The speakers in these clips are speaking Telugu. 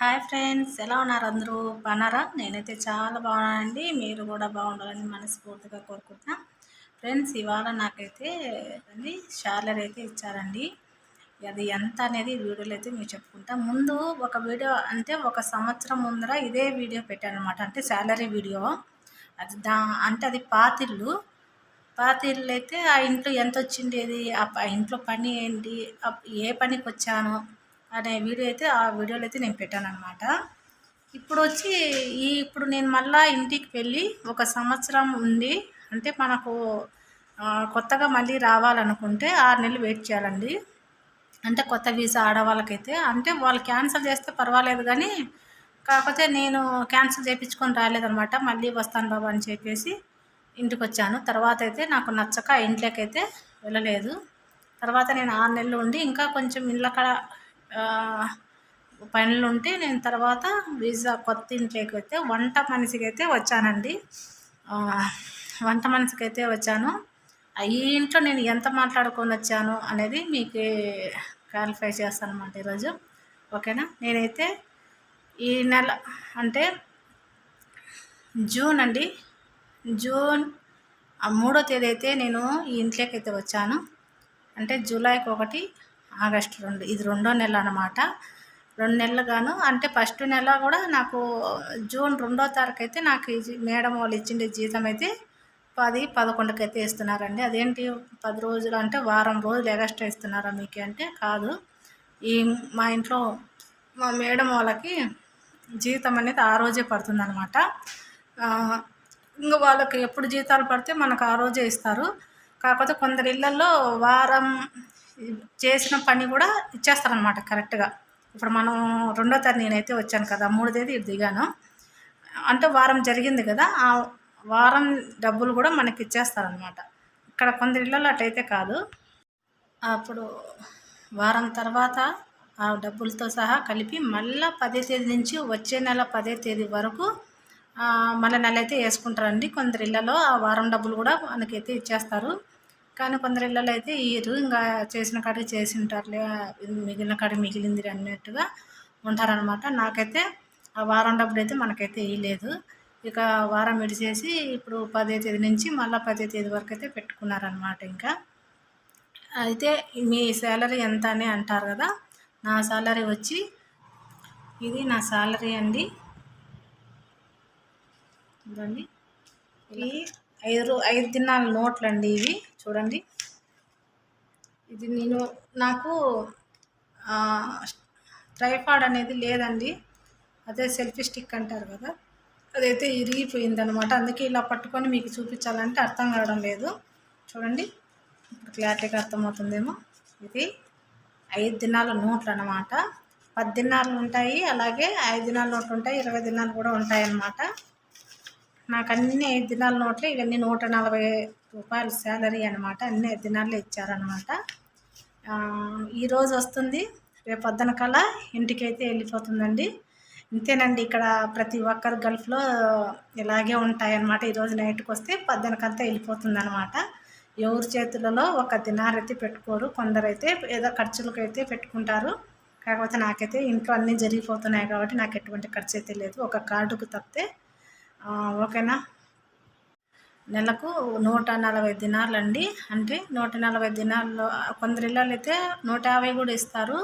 హాయ్ ఫ్రెండ్స్ ఎలా ఉన్నారు అందరూ? బాగున్నారా? నేనైతే చాలా బాగున్నానండి. మీరు కూడా బాగుండాలని మనస్ఫూర్తిగా కోరుకుంటున్నా. ఫ్రెండ్స్ ఇవాళ నాకైతే అండి శాలరీ అయితే ఇచ్చారండి. అది ఎంత అనేది వీడియోలో అయితే మీరు చెప్పుకుంటా. ముందు ఒక వీడియో అంటే ఒక సంవత్సరం ముందర ఇదే వీడియో పెట్టాను అనమాట అంటే శాలరీ వీడియో. అది దా అంటే అది పాతిళ్ళు. పాతిళ్ళు అయితే ఆ ఇంట్లో ఎంత వచ్చిండేది ఆ ఇంట్లో పని ఏంటి? ఏ పనికి వచ్చాను? అనే వీడియో అయితే ఆ వీడియోలో అయితే నేను పెట్టాను అనమాట ఇప్పుడు వచ్చి ఈ ఇప్పుడు నేను మళ్ళీ ఇంటికి వెళ్ళి ఒక సంవత్సరం ఉండి అంటే మనకు కొత్తగా మళ్ళీ రావాలనుకుంటే ఆరు నెలలు వెయిట్ చేయాలండి. అంటే కొత్త వీసా ఆడవాళ్ళకైతే అంటే వాళ్ళు క్యాన్సిల్ చేస్తే పర్వాలేదు కానీ కాకపోతే నేను క్యాన్సిల్ చేయించుకొని రాలేదనమాట మళ్ళీ వస్తాను బాబు అని చెప్పేసి ఇంటికి వచ్చాను తర్వాత అయితే నాకు నచ్చక ఇంట్లోకి అయితే వెళ్ళలేదు. తర్వాత నేను ఆరు నెలలు ఉండి ఇంకా కొంచెం ఇళ్ళక్కడ పనులు ఉంటే నేను తర్వాత వీసా కొత్త ఇంట్లోకి అయితే వంట మనిషికి అయితే వచ్చానండి వంట మనిషికి అయితే వచ్చాను ఈ ఇంట్లో నేను ఎంత మాట్లాడుకొని వచ్చాను అనేది మీకు క్లారిఫై చేస్తాను అనమాట ఈరోజు. ఓకేనా? నేనైతే ఈ నెల అంటే జూన్ అండి. జూన్ మూడో తేదీ అయితే నేను ఈ ఇంట్లోకి అయితే వచ్చాను. అంటే జూలైకి ఒకటి ఆగస్టు రెండు ఇది రెండో నెల అనమాట రెండు నెలలు గాను అంటే ఫస్ట్ నెల కూడా నాకు జూన్ రెండో తారీఖు అయితే నాకు మేడం వాళ్ళు ఇచ్చిండే జీతం అయితే పది పదకొండుకి అయితే ఇస్తున్నారండి అదేంటి పది రోజులు అంటే వారం రోజులు ఎగస్ట్రా ఇస్తున్నారా మీకు అంటే కాదు. ఈ మా ఇంట్లో మా మేడం వాళ్ళకి జీతం అనేది ఆ రోజే పడుతుందనమాట ఇంకా వాళ్ళకి ఎప్పుడు జీతాలు పడితే మనకు ఆ రోజే ఇస్తారు. కాకపోతే కొందరి ఇళ్ళల్లో వారం చేసిన పని కూడా ఇచ్చేస్తారనమాట కరెక్ట్గా. ఇప్పుడు మనం రెండో తేదీ నేనైతే వచ్చాను కదా మూడు తేదీ దిగాను. అంటే వారం జరిగింది కదా ఆ వారం డబ్బులు కూడా మనకి ఇచ్చేస్తారనమాట ఇక్కడ కొందరి ఇళ్ళలో అటైతే కాదు. అప్పుడు వారం తర్వాత ఆ డబ్బులతో సహా కలిపి మళ్ళీ పదే తేదీ నుంచి వచ్చే నెల పదే తేదీ వరకు మళ్ళీ నెల అయితే వేసుకుంటారండి. కొందరి ఇళ్ళలో ఆ వారం డబ్బులు కూడా మనకైతే ఇచ్చేస్తారు. కానీ కొందరు ఇళ్ళలో అయితే ఇయ్యరు ఇంకా చేసిన కాడికి చేసి ఉంటారులే మిగిలిన కాడ మిగిలింది అన్నట్టుగా ఉంటారనమాట నాకైతే ఆ వారం డబ్బులు అయితే మనకైతే ఇవ్వలేదు ఇక వారం విడిచేసి ఇప్పుడు పదే తేదీ నుంచి మళ్ళీ పదే తేదీ వరకు అయితే పెట్టుకున్నారనమాట ఇంకా. అయితే మీ శాలరీ ఎంత అని అంటారు కదా నా శాలరీ వచ్చి ఇది నా శాలరీ అండి. చూడండి ఈ ఐదు ఐదు దినాల నోట్లు అండి ఇవి. చూడండి. ఇది నేను నాకు ట్రైఫాడ్ అనేది లేదండి. అదే సెల్ఫీ స్టిక్ అంటారు కదా. అదైతే ఇరిగిపోయింది అనమాట అందుకే ఇలా పట్టుకొని మీకు చూపించాలంటే అర్థం కావడం లేదు. చూడండి. ఇప్పుడు క్లారిటీగా అర్థమవుతుందేమో. ఇది ఐదు దినాల నోట్లు అనమాట పది దినాలు ఉంటాయి. అలాగే ఐదు దినాల నోట్లు ఉంటాయి ఇరవై దినాలు కూడా ఉంటాయి అన్నమాట నాకు అన్ని ఐదు దినాల నోట్లు ఇవన్నీ నూట నలభై రూపాయలు శాలరీ అనమాట అన్ని ఐదు దినాల్లో ఇచ్చారనమాట ఈరోజు వస్తుంది. రేపు పొద్దున కల్లా ఇంటికైతే వెళ్ళిపోతుందండి. ఇంతేనండి ఇక్కడ ప్రతి ఒక్కరు గల్ఫ్లో ఇలాగే ఉంటాయన్నమాట. ఈరోజు నైట్కి వస్తే పద్దెనకంతా వెళ్ళిపోతుందనమాట ఎవరి చేతులలో ఒక దినారైతే పెట్టుకోరు. కొందరైతే ఏదో ఖర్చులకైతే పెట్టుకుంటారు. కాకపోతే నాకైతే ఇంట్లో అన్నీ జరిగిపోతున్నాయి కాబట్టి నాకు ఎటువంటి ఖర్చు అయితే లేదు. ఒక కార్డుకు తప్పితే ఓకేనా? నెలకు నూట నలభై దినాలు అండి అంటే నూట నలభై దినాల్లో కొందరు ఇళ్ళలో అయితే నూట యాభై కూడా ఇస్తారు.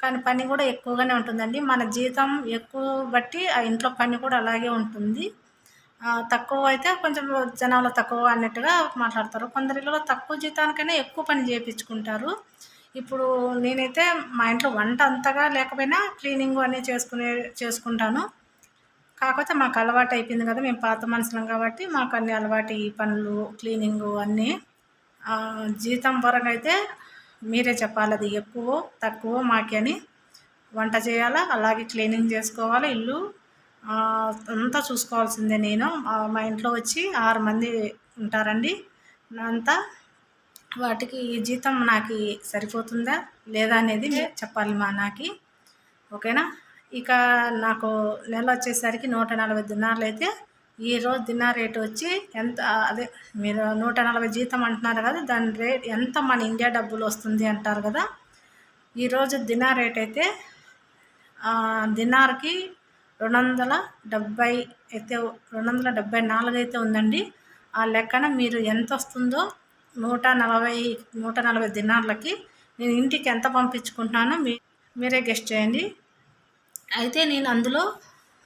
కానీ పని కూడా ఎక్కువగానే ఉంటుందండి. మన జీతం ఎక్కువ బట్టి ఆ ఇంట్లో పని కూడా అలాగే ఉంటుంది. తక్కువ అయితే కొంచెం జనాలు తక్కువ అన్నట్టుగా మాట్లాడతారు. కొందరు ఇళ్ళలో తక్కువ జీతానికైనా ఎక్కువ పని చేయించుకుంటారు. ఇప్పుడు నేనైతే మా ఇంట్లో వంట అంతగా లేకపోయినా క్లీనింగ్ అన్నీ చేసుకునే చేసుకుంటాను. కాకపోతే మాకు అలవాటు అయిపోయింది కదా మేము పాత మనుషులం కాబట్టి మాకు అన్ని అలవాటు ఈ పనులు క్లీనింగు అన్నీ. జీతం పరంగా అయితే మీరే చెప్పాలి అది ఎక్కువ తక్కువ మాకని అని. వంట చేయాలా అలాగే క్లీనింగ్ చేసుకోవాలి ఇల్లు అంతా చూసుకోవాల్సిందే నేను. మా ఇంట్లో వచ్చి ఆరు మంది ఉంటారండి. అంతా వాటికి ఈ జీతం నాకు సరిపోతుందా లేదా అనేది చెప్పాలి మా నాకి. ఓకేనా? ఇక నాకు నెల వచ్చేసరికి నూట నలభై దినార్లు అయితే ఈరోజు దినార్ రేటు వచ్చి ఎంత అదే మీరు నూట నలభై జీతం అంటున్నారు కదా దాని రేట్ ఎంత మన ఇండియా డబ్బులు వస్తుంది అంటారు కదా ఈరోజు దినార్ రేట్ అయితే దినార్కి రెండు వందల డెబ్బై అయితే రెండు వందల డెబ్బై నాలుగు అయితే ఉందండి. ఆ లెక్కన మీరు ఎంత వస్తుందో నూట నలభై నూట నలభై దినార్లకి నేను ఇంటికి ఎంత పంపించుకుంటున్నానో మీ మీరే గెస్ట్ చేయండి. అయితే నేను అందులో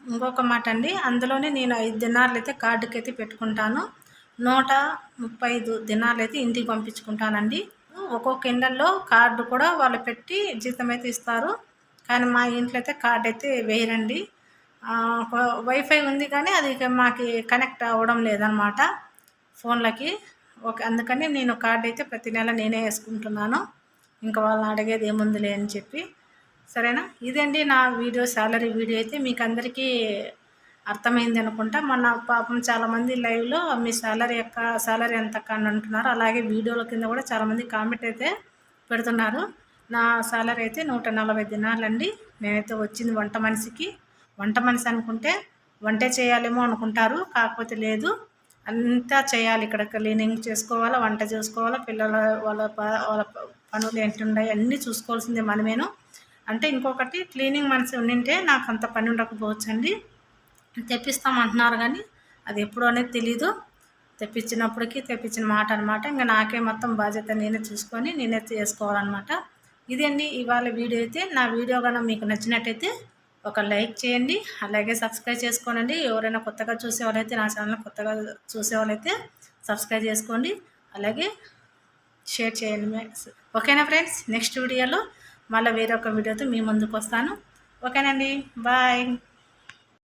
ఇంకొక మాట అండి. అందులోనే నేను ఐదు దినార్లు అయితే కార్డుకి అయితే పెట్టుకుంటాను. నూట ముప్పై ఐదు దినాలు అయితే ఇంటికి పంపించుకుంటానండి. ఒక్కొక్క ఇళ్ళల్లో కార్డు కూడా వాళ్ళు పెట్టి జీతం అయితే ఇస్తారు. కానీ మా ఇంట్లో అయితే కార్డు అయితే వేయరండి వైఫై ఉంది కానీ అది మాకు కనెక్ట్ అవ్వడం లేదనమాట ఫోన్లకి. ఓకే అందుకని నేను కార్డు అయితే ప్రతి నెల నేనే వేసుకుంటున్నాను. ఇంకా వాళ్ళని అడిగేది ఏముందిలే అని చెప్పి. సరేనా? ఇదండి నా వీడియో శాలరీ వీడియో అయితే మీకు అందరికీ అర్థమైంది అనుకుంటా. మన పాపం చాలామంది లైవ్లో మీ శాలరీ యొక్క శాలరీ ఎంత అని అంటున్నారు. అలాగే వీడియోల కింద కూడా చాలామంది కామెంట్ అయితే పెడుతున్నారు. నా శాలరీ అయితే నూట నలభై దినాలండి. నేనైతే వచ్చింది వంట మనిషికి. వంట మనిషి అనుకుంటే వంటే చేయాలేమో అనుకుంటారు. కాకపోతే లేదు. అంతా చేయాలి ఇక్కడ. క్లీనింగ్ చేసుకోవాలా వంట చేసుకోవాలా పిల్లల వాళ్ళ వాళ్ళ పనులు ఏంటి ఉన్నాయి అన్నీ చూసుకోవాల్సిందే మనమేను. అంటే ఇంకొకటి క్లీనింగ్ మనసు ఉండింటే నాకు అంత పని ఉండకపోవచ్చండి. తెప్పిస్తామంటున్నారు కానీ అది ఎప్పుడు అనేది తెలీదు. తెప్పించినప్పటికీ తెప్పించిన మాట అనమాట ఇంకా నాకే మొత్తం బాధ్యత నేనే చూసుకొని నేనే చేసుకోవాలన్నమాట. ఇదండి ఇవాళ వీడియో అయితే. నా వీడియో కనుక మీకు నచ్చినట్టయితే ఒక లైక్ చేయండి. అలాగే సబ్స్క్రైబ్ చేసుకోనండి. ఎవరైనా కొత్తగా చూసేవాళ్ళైతే నా ఛానల్ కొత్తగా చూసేవాళ్ళైతే సబ్స్క్రైబ్ చేసుకోండి. అలాగే షేర్ చేయండి. ఓకేనా ఫ్రెండ్స్? నెక్స్ట్ వీడియోలో మళ్ళీ వేరొక వీడియోతో మీ ముందుకు వస్తాను. ఓకేనండి. బాయ్.